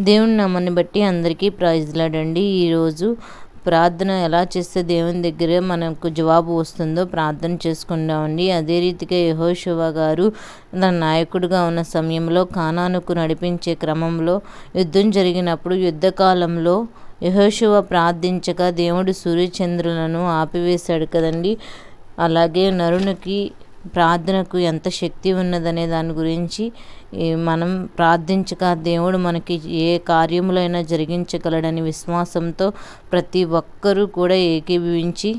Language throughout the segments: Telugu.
దేవుని నామాన్ని బట్టి అందరికీ ప్రైజ్లాడండి ఈరోజు ప్రార్థన ఎలా చేస్తే దేవుని దగ్గర మనకు జవాబు వస్తుందో ప్రార్థన చేసుకుందామండి. అదే రీతిగా యహోశివ గారు తన నాయకుడిగా ఉన్న సమయంలో కానానుకు నడిపించే క్రమంలో యుద్ధం జరిగినప్పుడు యుద్ధకాలంలో యహోశివ ప్రార్థించగా దేవుడు సూర్యచంద్రులను ఆపివేశాడు కదండి. అలాగే నరునికి ప్రార్థనకు ఎంత శక్తి ఉన్నదనే దాని గురించి మనం ప్రార్థించక దేవుడు మనకి ఏ కార్యములైనా జరిగించగలడని విశ్వాసంతో ప్రతి ఒక్కరూ కూడా ఏకీభవించి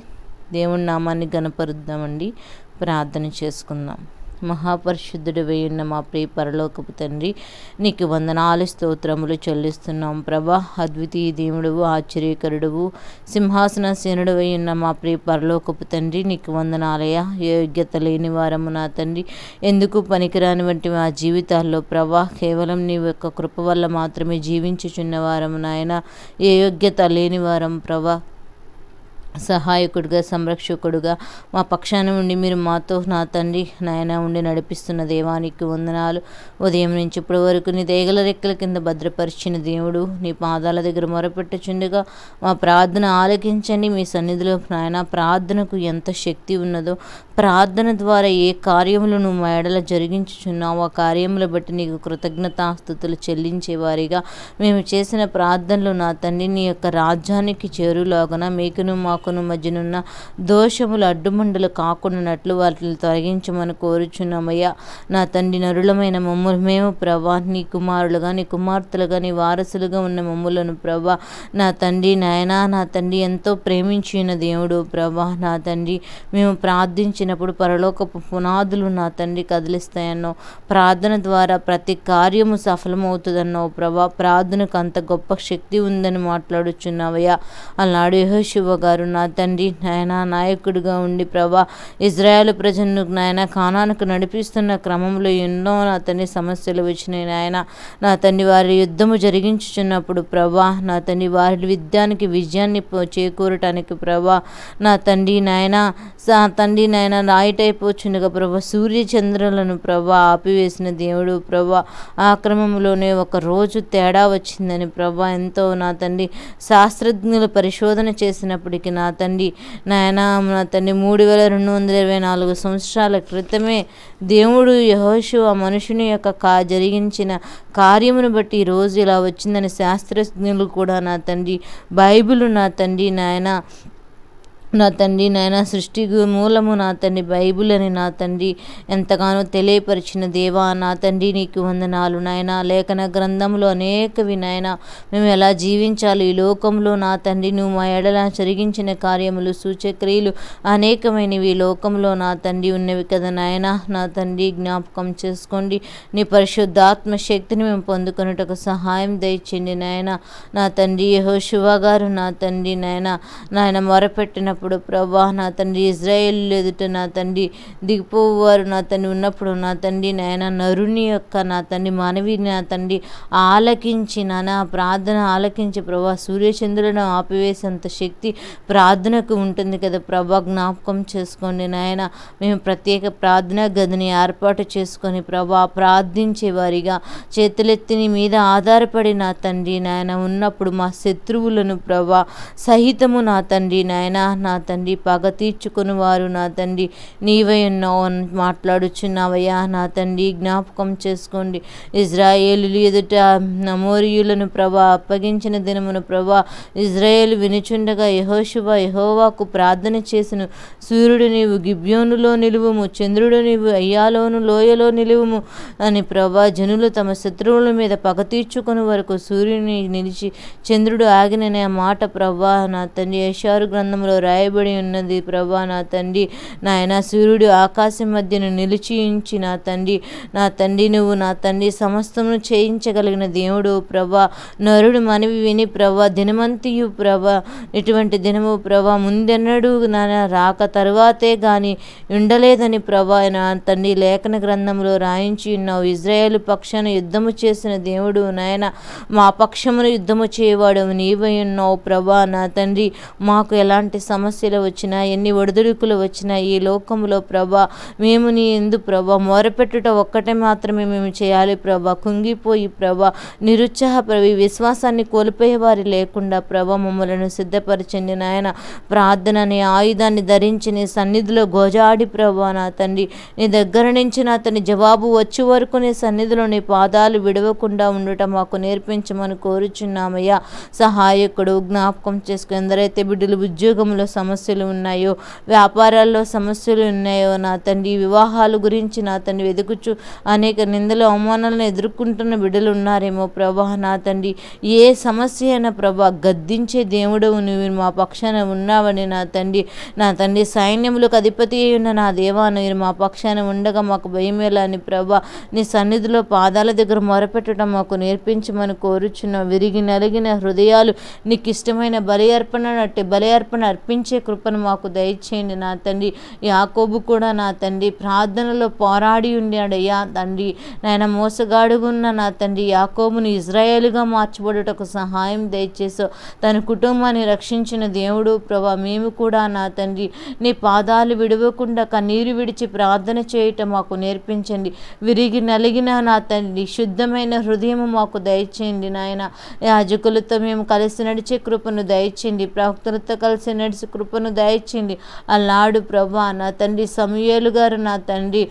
దేవుడి నామాన్ని గణపరుద్దామండి ప్రార్థన చేసుకుందాం. మహాపరిశుద్ధుడు వేయున్న మా ప్రియ పరలోకపు తండ్రి నీకు వందనాలు స్తోత్రములు చెల్లిస్తున్నాం ప్రభా. అద్వితీయ దేవుడువు ఆశ్చర్యకరుడువు సింహాసన సేనుడు వేయున్న మా ప్రియ పరలోకపు తండ్రి నీకు వందనాలయ యోగ్యత లేని వారము నా తండ్రి ఎందుకు పనికిరాని వంటి మా జీవితాల్లో ప్రభా? కేవలం నీ యొక్క కృప వల్ల మాత్రమే జీవించుచున్న వారము నాయన. ఏ యోగ్యత లేని వారం ప్రభా. సహాయకుడిగా సంరక్షకుడుగా మా పక్షాన ఉండి మీరు మాతో నా తండ్రి నాయన ఉండి నడిపిస్తున్న దేవానికి వందనాలు. ఉదయం నుంచి ఇప్పటి వరకు నీ దేగల రెక్కల కింద భద్రపరిచిన దేవుడు నీ పాదాల దగ్గర మొరపెట్టుచుండగా మా ప్రార్థన ఆలకించండి. మీ సన్నిధిలో నాయన ప్రార్థనకు ఎంత శక్తి ఉన్నదో ప్రార్థన ద్వారా ఏ కార్యములు నువ్వు మా ఎడల జరిగించుచున్నావు ఆ కార్యములు బట్టి నీకు కృతజ్ఞతాస్థుతులు చెల్లించేవారిగా మేము చేసిన ప్రార్థనలు నా తండ్రి నీ యొక్క రాజ్యానికి చేరులాగన మీకును మాకు కాకును మధ్యనున్న దోషములు అడ్డుమండలు కాకుండానట్లు వాటిని తొలగించమని కోరుచున్నామయ్యా. నా తండ్రి నరులమైన మమ్మల్ని మేము ప్రభా నీ కుమారులుగా నీ కుమార్తెలుగా నీ వారసులుగా ఉన్న మమ్ములను ప్రభా నా తండ్రి నాయనా నా తండ్రి ఎంతో ప్రేమించిన దేవుడు ప్రభా నా తండ్రి మేము ప్రార్థించినప్పుడు పరలోకపు పునాదులు నా తండ్రి కదిలిస్తాయన్నో ప్రార్థన ద్వారా ప్రతి కార్యము సఫలమవుతుందన్నో ప్రభా ప్రార్థనకు అంత గొప్ప శక్తి ఉందని మాట్లాడుచున్నావయ్యా. అన్నాడు యహోశివ గారు నా తండ్రి నాయన నాయకుడిగా ఉండి ప్రభా ఇజ్రాయెల్ ప్రజలను నాయన కానానికి నడిపిస్తున్న క్రమంలో ఎన్నో నా తండ్రి సమస్యలు వచ్చినాయి నాయన. నా తండ్రి వారి యుద్ధము జరిగించుచున్నప్పుడు ప్రభా నా తండ్రి వారి విద్యానికి విజయాన్ని చేకూరటానికి ప్రభా నా తండ్రి నాయన సా తండ్రి నాయన రాయిటైపోచుండగా ప్రభా సూర్యచంద్రులను ప్రభా ఆపివేసిన దేవుడు ప్రభా ఆ క్రమంలోనే ఒక రోజు తేడా వచ్చిందని ప్రభా ఎంతో నా తండ్రి శాస్త్రజ్ఞులు పరిశోధన చేసినప్పటికీ నా నా తండ్రి. నాయన నా తండ్రి మూడు వేల రెండు వందల ఇరవై నాలుగు సంవత్సరాల క్రితమే దేవుడు యహోషు ఆ మనుషుని యొక్క కా జరిగించిన కార్యమును బట్టి ఈరోజు ఇలా వచ్చిందని శాస్త్రజ్ఞులు కూడా నా తండ్రి. బైబిల్ నా తండ్రి నాయన. నా తండ్రి నాయన సృష్టి మూలము నా తండ్రి బైబుల్ అని నా తండ్రి. ఎంతగానో తెలియపరిచిన దేవా నా తండ్రి నీకు వందనాలు నాయన. లేఖన గ్రంథంలో అనేకవి నాయన. మేము ఎలా జీవించాలి? ఈ లోకంలో నా తండ్రి నువ్వు మా ఎడల జరిగించిన కార్యములు సూచక్రియలు అనేకమైనవి. ఈ లోకంలో నా తండ్రి ఉన్నవి కదా నాయన. నా తండ్రి జ్ఞాపకం చేసుకోండి. నీ పరిశుద్ధాత్మ శక్తిని మేము పొందుకున్నట్టుకు సహాయం దయచండి నాయన. నా తండ్రి యహో శివ గారు నా తండ్రి నాయన. నాయన మొరపెట్టిన ఉన్నప్పుడు ప్రభా నా తండ్రి ఇజ్రాయేల్ ఎదుట నా తండ్రి దిగిపోవారు. నా తండ్రి ఉన్నప్పుడు నా తండ్రి నాయన నరుని యొక్క నా తండ్రి మనవి నా తండ్రి ఆలకించి నా ప్రార్థన ఆలకించి ప్రభా సూర్యచంద్రులను ఆపివేసేంత శక్తి ప్రార్థనకు ఉంటుంది కదా ప్రభా. జ్ఞాపకం చేసుకోండి నాయన. మేము ప్రత్యేక ప్రార్థనా గదిని ఏర్పాటు చేసుకొని ప్రభా ప్రార్థించే వారిగా చేతులెత్తిని మీద ఆధారపడి నా తండ్రి నాయన ఉన్నప్పుడు మా శత్రువులను ప్రభా సహితము నా తండ్రి నాయన నా నా తండ్రి పగ తీర్చుకుని వారు నా తండ్రి. నీవై ఉన్నావు అని మాట్లాడుచున్నావయ్యా నా తండ్రి. జ్ఞాపకం చేసుకోండి. ఇజ్రాయేలు ఎదుట నమోరియులను ప్రభా అప్పగించిన దినమును ప్రభా ఇజ్రాయేల్ వినుచుండగా యహోశుభ యహోవాకు ప్రార్థన చేసిన. సూర్యుడు నీవు గిబ్యోనులో నిలువుము చంద్రుడు నీవు అయ్యాలోను లోయలో నిలువుము అని ప్రభా జనులు తమ శత్రువుల మీద పగ తీర్చుకుని వరకు సూర్యుని నిలిచి చంద్రుడు ఆగిననే మాట ప్రభా నా తండ్రి యశారు గ్రంథంలో రాయ రాయబడి ఉన్నది. ప్రభా నా తండ్రి నాయన సూర్యుడు ఆకాశం మధ్యను నిలిచించి నా తండ్రి నా తండ్రి నువ్వు నా తండ్రి సమస్తమును చేయించగలిగిన దేవుడు ప్రభా. నరుడు మనవి విని ప్రభా దినమంతియు ప్రభా ఇటువంటి దినము ప్రభా ముందెన్నడు నాయన రాక తరువాతే గాని ఉండలేదని ప్రభా నా తండ్రి లేఖన గ్రంథంలో రాయించి ఉన్నావు. ఇజ్రాయేల్ పక్షాన యుద్ధము చేసిన దేవుడు నాయన మా పక్షమును యుద్ధము చేయవాడు నీవై ఉన్నావు ప్రభా నా తండ్రి. మాకు ఎలాంటి సమ సమస్యలు వచ్చినా ఎన్ని ఒడిదుడుకులు వచ్చినా ఈ లోకంలో ప్రభా మేము నీ ఎందు ప్రభా మొరపెట్టుట ఒక్కటే మాత్రమే మేము చేయాలి ప్రభా. కుంగిపోయి ప్రభా నిరుత్సాహపడి విశ్వాసాన్ని కోల్పోయే వారి లేకుండా ప్రభా మమ్మలను సిద్ధపరచండి నాయన. ప్రార్థన అనే ఆయుధాన్ని ధరించి నీ సన్నిధిలో గోజాడి ప్రభా నా తండ్రి. నీ దగ్గర నుంచి నా తండ్రి జవాబు వచ్చే వరకు నీ సన్నిధిలో నీ పాదాలు విడవకుండా ఉండటం మాకు నేర్పించమని కోరుచున్నామయ్యా. సహాయకుడు జ్ఞాపకం చేసుకుని ఎందరైతే బిడ్డలు ఉద్యోగంలో సమస్యలు ఉన్నాయో వ్యాపారాల్లో సమస్యలు ఉన్నాయో నా తండ్రి వివాహాల గురించి నా తండ్రి వెతుకుచు అనేక నిందలు అవమానాలను ఎదుర్కొంటున్న బిడ్డలు ఉన్నారేమో ప్రభా. నా తండ్రి ఏ సమస్య అయినా ప్రభా గద్దించే దేవుడవు నువ్వు మా పక్షాన ఉన్నావని నా తండ్రి నా తండ్రి సైన్యములకు అధిపతి అయి ఉన్న నా దేవా మీరు మా పక్షాన ఉండగా మాకు భయమేలా అని ప్రభా నీ సన్నిధిలో పాదాల దగ్గర మొరపెట్టడం మాకు నేర్పించమని కోరుచున్న. విరిగి నలిగిన హృదయాలు నీకు ఇష్టమైన బలి అర్పణ అట్టి బలి అర్పణ అర్పించే కృపను మాకు దయచేయండి నా తండ్రి. యాకోబు కూడా నా తండ్రి. ప్రార్థనలో పోరాడి ఉండాడయ్యా తండ్రి. నాయన మోసగాడుగున్న నా తండ్రి యాకోబుని ఇజ్రాయేల్గా మార్చబడుటకు సహాయం దయచేసో. తన కుటుంబాన్ని రక్షించిన దేవుడు ప్రభా మేము కూడా నా తండ్రి. నీ పాదాలు విడవకుండా కన్నీరు విడిచి ప్రార్థన చేయటం మాకు నేర్పించండి. విరిగి నలిగిన నా తండ్రి శుద్ధమైన హృదయం మాకు దయచేయండి నాయన. యాజకులతో మేము కలిసి నడిచే కృపను దయచేయండి. ప్రవక్తలతో కలిసి నడిచే కృపను దయచింది అల్లాడు ప్రభా నా తండ్రి సమూయేలు గారు నా తండ్రి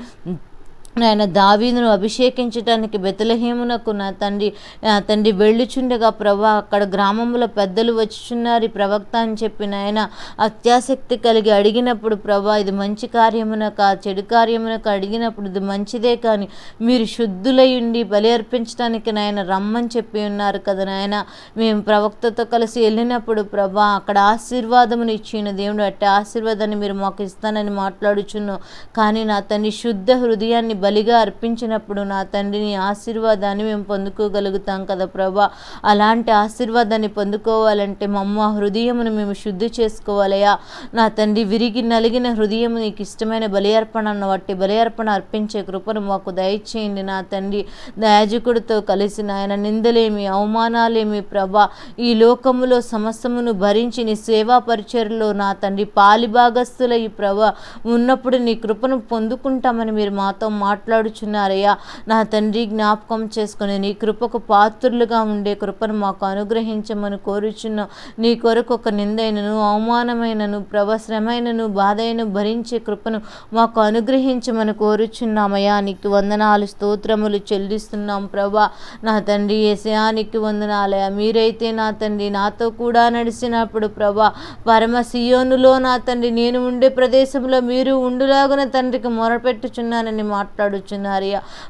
నాయన దావీదును అభిషేకించటానికి బెతలహేమునకు నా తండ్రి నా తండ్రి వెళ్ళుచుండగా ప్రభా అక్కడ గ్రామంలో పెద్దలు వచ్చుచున్నారు ప్రవక్త అని చెప్పి నాయన అత్యాసక్తి కలిగి అడిగినప్పుడు ప్రభా ఇది మంచి కార్యమునక చెడు కార్యమునక అడిగినప్పుడు ఇది మంచిదే కానీ మీరు శుద్ధులై ఉండి బలి అర్పించడానికి నాయన రమ్మని చెప్పి ఉన్నారు కదా నాయన. మేము ప్రవక్తతో కలిసి వెళ్ళినప్పుడు ప్రభా అక్కడ ఆశీర్వాదమును ఇచ్చిన దేవుడు అట్టే ఆశీర్వాదాన్ని మీరు మాకు ఇస్తానని మాట్లాడుచున్నాం. కానీ నా తండ్రి శుద్ధ హృదయాన్ని బలిగా అర్పించినప్పుడు నా తండ్రిని ఆశీర్వాదాన్ని మేము పొందుకోగలుగుతాం కదా ప్రభా. అలాంటి ఆశీర్వాదాన్ని పొందుకోవాలంటే మమ్మ హృదయమును మేము శుద్ధి చేసుకోవాలయా నా తండ్రి విరిగి నలిగిన హృదయం నీకు ఇష్టమైన బలి అర్పణను అన్న బలి అర్పణ అర్పించే కృపను మాకు దయచేయండి నా తండ్రి. దయాజకుడితో కలిసి నాయన నిందలేమి అవమానాలేమి ప్రభా. ఈ లోకములో సమస్తమును భరించి నీ సేవా పరిచయలో నా తండ్రి పాలిభాగస్తుల ఈ ప్రభా. ఉన్నప్పుడు నీ కృపను పొందుకుంటామని మీరు మాతో మాట్లాడుచున్నారయ్యా. నా తండ్రి జ్ఞాపకం చేసుకుని నీ కృపకు పాత్రులుగా ఉండే కృపను మాకు అనుగ్రహించమని కోరుచున్నాం. నీ కొరకు ఒక నిందైనను అవమానమైనను ప్రవశ్రమైనను బాధైన భరించే కృపను మాకు అనుగ్రహించమని కోరుచున్నామయ్యా. నీకు వందనాలు స్తోత్రములు చెల్లిస్తున్నాం ప్రభా. నా తండ్రి ఏసయానికి వందనాలయ మీరైతే నా తండ్రి నాతో కూడా నడిచినప్పుడు ప్రభా. పరమ సియోనులో నా తండ్రి నేను ఉండే ప్రదేశంలో మీరు ఉండులాగున తండ్రికి మొరపెట్టుచున్నానని మాట్లాడు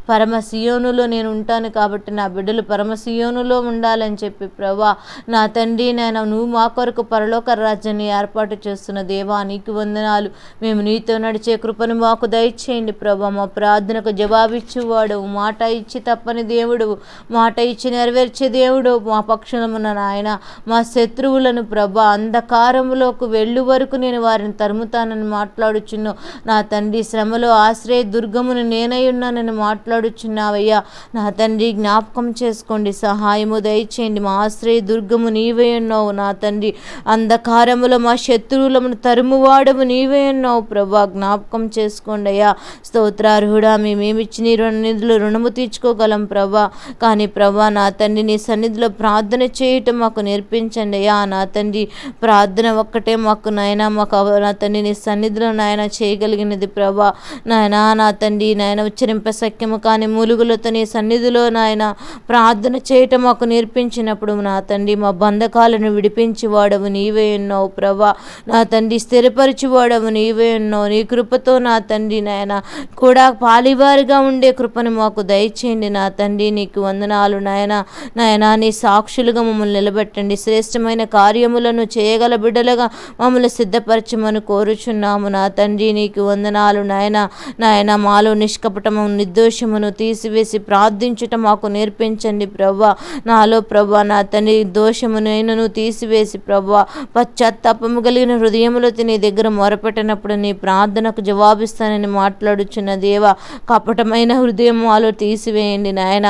పరమ పరమసియోనులో నేను ఉంటాను కాబట్టి నా బిడ్డలు పరమసియోనులో ఉండాలని చెప్పి ప్రభా నా తండ్రి నేను నువ్వు మా కొరకు పరలోక రాజ్యాన్ని ఏర్పాటు చేస్తున్న దేవా నీకు వందనాలు. మేము నీతో నడిచే కృపను మాకు దయచేయండి ప్రభా మా ప్రార్థనకు జవాబిచ్చేవాడు మాట ఇచ్చి తప్పని దేవుడు మాట ఇచ్చి నెరవేర్చే దేవుడు మా పక్షులమున్న నాయన. మా శత్రువులను ప్రభా అంధకారములోకి వెళ్ళు వరకు నేను వారిని తరుముతానని మాట్లాడుచున్నావు. నా తండ్రి శ్రమలో ఆశ్రయ దుర్గమును నేనై ఉన్నానని మాట్లాడుచున్నావయ్యా. నా తండ్రి జ్ఞాపకం చేసుకోండి. సహాయము దయచేయండి. మా ఆశ్రయ దుర్గము నీవే ఉన్నావు నా తండ్రి. అంధకారములో మా శత్రువులను తరుమువాడము నీవే ఉన్నావు ప్రభా. జ్ఞాపకం చేసుకోండి అయ్యా స్తోత్రార్హుడా మేమేమిచ్చి నీ రుణ నిధులు రుణము తీర్చుకోగలం ప్రభా. కానీ ప్రభా నా తండ్రి నీ సన్నిధిలో ప్రార్థన చేయటం మాకు నేర్పించండి అయ్యా నా తండ్రి ప్రార్థన ఒక్కటే మాకు నాయన. మాకు నా తండ్రి నీ సన్నిధిలో నాయన చేయగలిగినది ప్రభా. నాయన నా తండ్రి నాయన ఉచ్చరింప సఖ్యము కానీ మూలుగులతో నీ సన్నిధిలో నాయన ప్రార్థన చేయటం మాకు నేర్పించినప్పుడు నా తండ్రి మా బంధకాలను విడిపించి వాడవు నీవే ఉన్నావు ప్రభా. నా తండ్రి స్థిరపరిచి వాడవు నీవే ఉన్నావు నీ కృపతో నా తండ్రి నాయన కూడా పాలివారిగా ఉండే కృపను మాకు దయచేయండి. నా తండ్రి నీకు వందనాలు నాయన. నాయన నీ సాక్షులుగా మమ్మల్ని నిలబెట్టండి. శ్రేష్టమైన కార్యములను చేయగల బిడ్డలుగా మమ్మల్ని సిద్ధపరచమని కోరుచున్నాము. నా తండ్రి నీకు వందనాలు నాయన. నాయన మాలో నిష్కపటము నిర్దోషమును తీసివేసి ప్రార్థించుట మాకు నేర్పించండి ప్రభా. నాలో ప్రభా నా తండ్రి దోషమునైనను తీసివేసి ప్రభా పశ్చాత్తాపము కలిగిన హృదయములతో నీ దగ్గర మొరపెట్టినప్పుడు నీ ప్రార్థనకు జవాబిస్తానని మాట్లాడుచున్న దేవ కపటమైన హృదయం మాలో తీసివేయండి నాయన.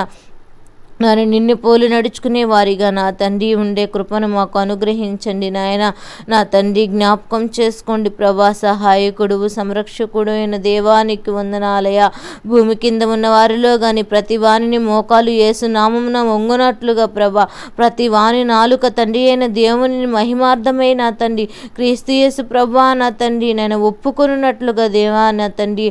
నాయన నిన్ను పోలి నడుచుకునే వారిగా నా తండ్రి ఉండే కృపను మాకు అనుగ్రహించండి నాయన. నా తండ్రి జ్ఞాపకం చేసుకోండి ప్రభా. సహాయకుడు సంరక్షకుడు అయిన దేవానికి వందనాలయ. భూమి కింద ఉన్న వారిలో కానీ ప్రతి వాణిని మోకాలు ఏసు నామమున వంగునట్లుగా ప్రభా. ప్రతి వాణి నాలుక తండ్రి అయిన దేవుని మహిమార్థమై నా తండ్రి. క్రీస్తు యేసు ప్రభా నా తండ్రి. నేను ఒప్పుకొనున్నట్లుగా దేవా నా తండ్రి.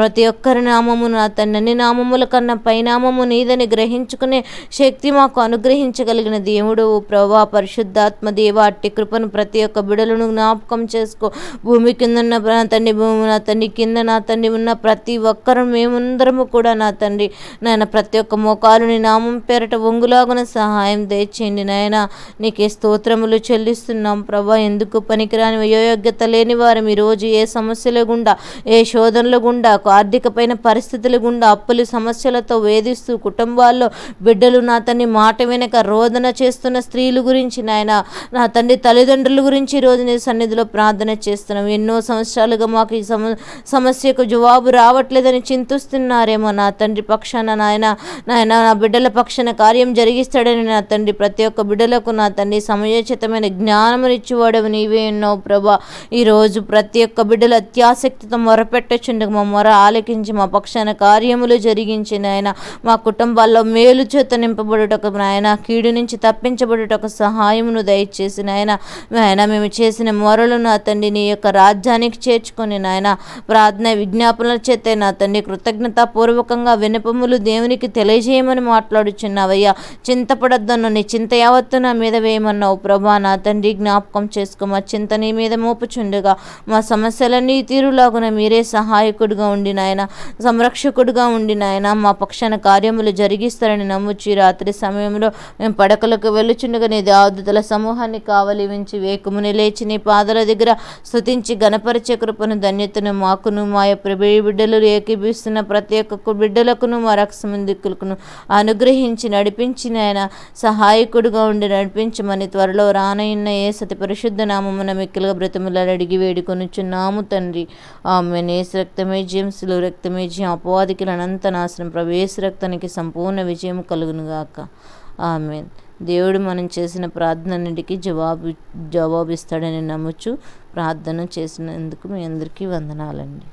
ప్రతి ఒక్కరి నామము నా తండ్రి అన్ని నామముల కన్నా పైనామము నీదని గ్రహించుకునే శక్తి మాకు అనుగ్రహించగలిగిన దేవుడు. ప్రభా పరిశుద్ధాత్మ దేవ అట్టి కృపను ప్రతి ఒక్క బిడలను జ్ఞాపకం చేసుకో. భూమి కింద ఉన్న నా తండ్రి భూమి నా తండ్రి కింద నా తండ్రి ఉన్న ప్రతి ఒక్కరు మేమందరము కూడా నా తండ్రి. నాయన ప్రతి ఒక్క మోకాలుని నామం పేరట ఒంగులాగున సహాయం దయచేయండి. నాయన నీకే స్తోత్రములు చెల్లిస్తున్నాం. ప్రభా ఎందుకు పనికిరాని వయోయోగ్యత లేని వారు ఈరోజు ఏ సమస్యల గుండా ఏ శోధనల గుండా ఆర్థికపైన పరిస్థితుల గుండా అప్పులు సమస్యలతో వేధిస్తూ కుటుంబాల్లో బిడ్డలు నా తండ్రి మాట వెనక రోదన చేస్తున్న స్త్రీలు గురించి నాయన నా తండ్రి తల్లిదండ్రుల గురించి ఈరోజు నీ సన్నిధిలో ప్రార్థన చేస్తున్నాం. ఎన్నో సంవత్సరాలుగా మాకు ఈ సమ సమస్యకు జవాబు రావట్లేదని చింతిస్తున్నారేమో నా తండ్రి పక్షాన నాయన. నాయన నా బిడ్డల పక్షాన కార్యం జరిగిస్తాడని నా తండ్రి ప్రతి ఒక్క బిడ్డలకు నా తండ్రి సమయోచితమైన జ్ఞానమునిచ్చేవాడవు నీవే ఉన్నావు ప్రభా. ఈరోజు ప్రతి ఒక్క బిడ్డలు అత్యాసక్తితో మొరపెట్టచ్చుండగా మా మొర ఆలకించి మా పక్షాన కార్యములు జరిగించి నాయన మా కుటుంబాల్లో మేలు చేత నింపబడుటకు నాయన కీడు నుంచి తప్పించబడుటకు సహాయమును దయచేసి నాయన. నాయన మేము చేసిన మొరలను నా తండ్రి నీ యొక్క రాజ్యానికి చేర్చుకొని నాయన ప్రార్థన విజ్ఞాపనల చేత నా తండ్రి కృతజ్ఞతాపూర్వకంగా వినపములు దేవునికి తెలియజేయమని మాట్లాడుచున్నావయ్యా. చింతపడద్దన్న నీ చింత యావత్తు నా మీద వేయమన్నావు. ప్రభా నా తండ్రి జ్ఞాపకం చేసుకో మా చింత నీ మీద మోపుచుండగా. మా సమస్యలన్నీ తీరులాగున మీరే సహాయకుడిగా ఉండి నాయన సంరక్షకుడిగా ఉండి నాయన మా పక్షాన కార్యములు జరిగిస్తారని నమ్ముచి రాత్రి సమయంలో మేము పడకలకు వెళ్ళుచుండగా నీ దాదుతల సమూహాన్ని కావలి ఉంచి వేకుముని లేచి నీ పాదల దగ్గర స్థుతించి గణపరిచే కృపను ధన్యతను మాకును మా ప్రభు బిడ్డలు ఏకీభిస్తున్న ప్రతి ఒక్క బిడ్డలకును మా రక్షమందికులకును అనుగ్రహించి నడిపించిన ఆయన సహాయకుడుగా ఉండి నడిపించమని త్వరలో రానయ్యున్న ఏ సతి పరిశుద్ధ నామమున మిక్కిలుగా బ్రతములను అడిగి వేడుకొనుచున్నాము తండ్రి. ఆమె నేసు రక్తమే జేమ్స్లో రక్తమే జీ అపవాదికి అనంత నాశనం ప్రవేశ రక్తానికి సంపూర్ణ విజయం కలుగునుగాక. ఆమె దేవుడు మనం చేసిన ప్రార్థనన్నిటికీ జవాబు జవాబిస్తాడని నమ్ముచు ప్రార్థన చేసినందుకు మీ అందరికీ వందనాలండి.